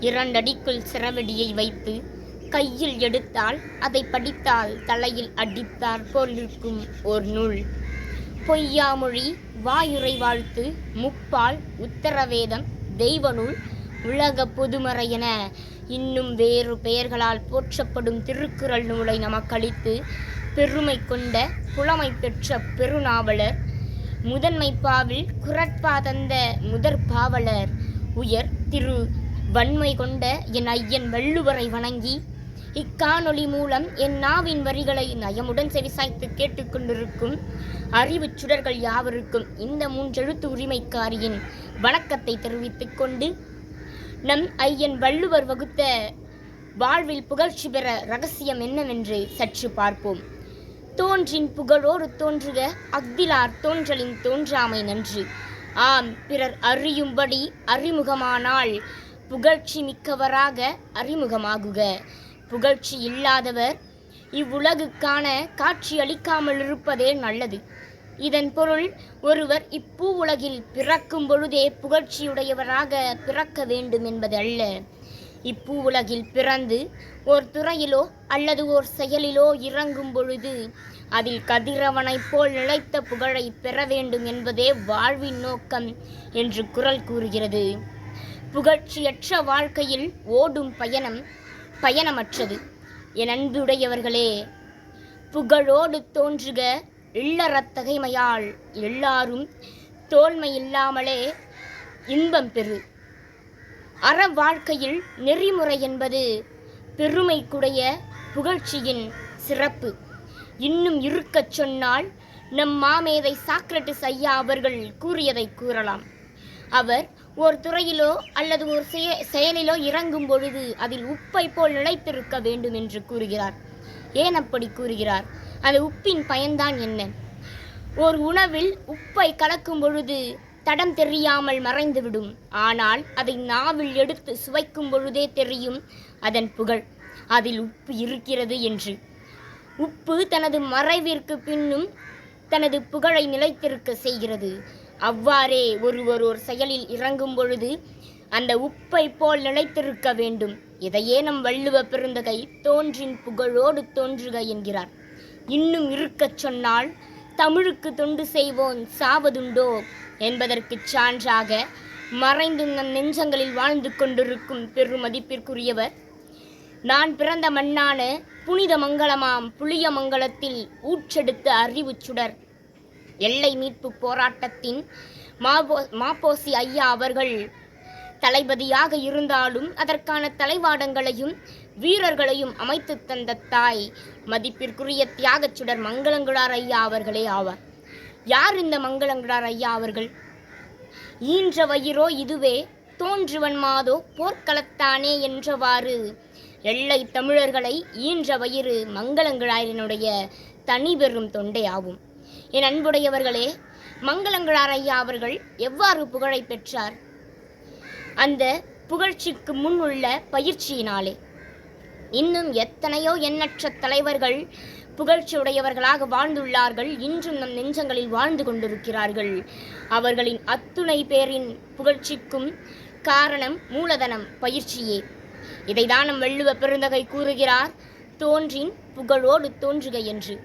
இரண்டடிக்குள் சிறவடியை வைத்து கையில் எடுத்தால் அதை படித்தால் தலையில் அடித்தார் போலிருக்கும் ஒரு நூல். பொய்யாமொழி வாயுரை வாழ்த்து முப்பால் உத்தரவேதம் தெய்வநூல் உலக பொதுமறை என இன்னும் வேறு பெயர்களால் போற்றப்படும் திருக்குறள் நூலை நமக்களித்து பெருமை கொண்ட புலமை பெற்ற பெருநாவலர் முதன்மை பாவில் குரட்பா தந்த முதற் பாவலர் உயர் திரு வன்மை கொண்ட என் ஐயன் வள்ளுவரை வணங்கி இக்காணொளி மூலம் என் நாவின் வரிகளை நயமுடன் செவிசாய்த்து கேட்டுக்கொண்டிருக்கும் அறிவுச் சுடர்கள் யாவருக்கும் இந்த மூன்றெழுத்து உரிமைக்காரியின் வணக்கத்தை தெரிவித்துக் கொண்டு நம் ஐயன் வள்ளுவர் வகுத்த வாழ்வில் புகழ்ச்சி பெற ரகசியம் என்னவென்று சற்று பார்ப்போம். தோன்றின் புகழோடு தோன்றுக அக்திலார் தோன்றலின் தோன்றாமை நன்று. ஆம் பிறர் அறியும்படி அறிமுகமானால் புகழ்ச்சி மிக்கவராக அறிமுகமாகுக. புகழ்ச்சி இல்லாதவர் இவ்வுலகுக்கான காட்சி அளிக்காமல் இருப்பதே நல்லது. இதன் பொருள் ஒருவர் இப்பூ உலகில் பிறக்கும் பொழுதே புகழ்ச்சியுடையவராக பிறக்க வேண்டும் என்பது அல்ல. இப்பூ உலகில் பிறந்து ஓர் துறையிலோ அல்லது ஓர் செயலிலோ இறங்கும் பொழுது அதில் கதிரவனைப் போல் நிலைத்த புகழை பெற வேண்டும் என்பதே வாழ்வின் நோக்கம் என்று குரல் கூறுகிறது. புகழ்ச்சியற்ற வாழ்க்கையில் ஓடும் பயணம் பயணமற்றது. என் அன்புடையவர்களே புகழோடு தோன்றுக இல்லறத்தகைமையால் எல்லாரும் தோல்மை இல்லாமலே இன்பம் பெறு. அற வாழ்க்கையில் நெறிமுறை என்பது பெருமைக்குடைய புகழ்ச்சியின் சிறப்பு. இன்னும் இருக்கச் சொன்னால் நம் மாமேதை சாக்ரட்டிஸ் ஐயா அவர்கள் கூறியதை கூறலாம். அவர் ஒரு துறையிலோ அல்லது ஒரு செய செயலிலோ இறங்கும் பொழுது அதில் உப்பை போல் நிலைத்திருக்க வேண்டும் என்று கூறுகிறார். ஏன் அப்படி கூறுகிறார்? அந்த உப்பின் பயன்தான் என்ன? ஒரு உணவில் உப்பை கலக்கும் பொழுது தடம் தெரியாமல் மறைந்துவிடும். ஆனால் அதை நாவில் எடுத்து சுவைக்கும் பொழுதே தெரியும் அதன் புகழ். அதில் உப்பு இருக்கிறது என்று. உப்பு தனது மறைவிற்கு பின்னும் தனது புகழை நிலைத்திருக்க செய்கிறது. அவ்வாறே ஒருவர் ஒரு செயலில் இறங்கும் பொழுது அந்த உப்பை போல் நிலைத்திருக்க வேண்டும். இதையே நம் வள்ளுவ பெருந்தகை தோன்றின் புகழோடு தோன்றுக என்கிறார். இன்னும் இருக்கச் சொன்னால் தமிழுக்கு தொண்டு செய்வோன் சாவதுண்டோ? என்பதற்குச் சான்றாக மறைந்து நம் நெஞ்சங்களில் வாழ்ந்து கொண்டிருக்கும் பெருமதிப்பிற்குரியவர் நான் பிறந்த மண்ணான புனித மங்கலமாம் புளியமங்கலத்தில் ஊற்றெடுத்த அறிவுச் சுடர். எல்லை மீட்பு போராட்டத்தின் மாபோ மாப்போசி ஐயா அவர்கள் தளபதியாக இருந்தாலும் அதற்கான தலைவாடங்களையும் வீரர்களையும் அமைத்து தந்த தாய் மதிப்பிற்குரிய தியாகச் சுடர் மங்களங்குடார் ஐயா அவர்களே ஆவார். யார் இந்த மங்களங்குடார் ஐயா அவர்கள்? ஈன்ற வயிறோ இதுவே தோன்றுவன் மாதோ போர்க்களத்தானே என்றவாறு எல்லை தமிழர்களை ஈன்ற வயிறு மங்களங்குழாரினுடைய தனி பெரும் தொண்டை ஆகும். என் அன்புடையவர்களே மங்களங்களாரையா ஐயா அவர்கள் எவ்வாறு புகழை பெற்றார்? அந்த புகழ்ச்சிக்கு முன் உள்ள பயிற்சியினாலே. இன்னும் எத்தனையோ எண்ணற்ற தலைவர்கள் புகழ்ச்சியுடையவர்களாக வாழ்ந்துள்ளார்கள் இன்றும் நம் நெஞ்சங்களில் வாழ்ந்து கொண்டிருக்கிறார்கள். அவர்களின் அத்துணை பேரின் புகழ்ச்சிக்கும் காரணம் மூலதனம் பயிற்சியே. இதைதான் நம் வள்ளுவ பெருந்தகை கூறுகிறார் தோன்றின் புகழோடு தோன்றுக என்று.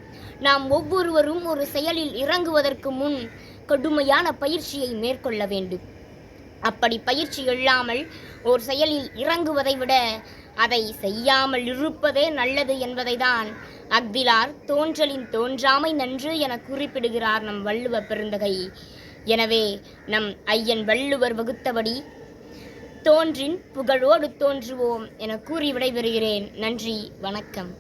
நாம் ஒவ்வொருவரும் ஒரு செயலில் இறங்குவதற்கு முன் கடுமையான பயிற்சியை மேற்கொள்ள வேண்டும். அப்படி பயிற்சி இல்லாமல் ஒரு செயலில் இறங்குவதை விட அதை செய்யாமல் இருப்பதே நல்லது என்பதைதான் அக்திலார் தோன்றலின் தோன்றாமை நன்று என குறிப்பிடுகிறார் நம் வள்ளுவ பெருந்தகை. எனவே நம் ஐயன் வள்ளுவர் வகுத்தபடி தோன்றின் புகழோடு தோன்றுவோம் என கூறி விடைபெறுகிறேன். நன்றி வணக்கம்.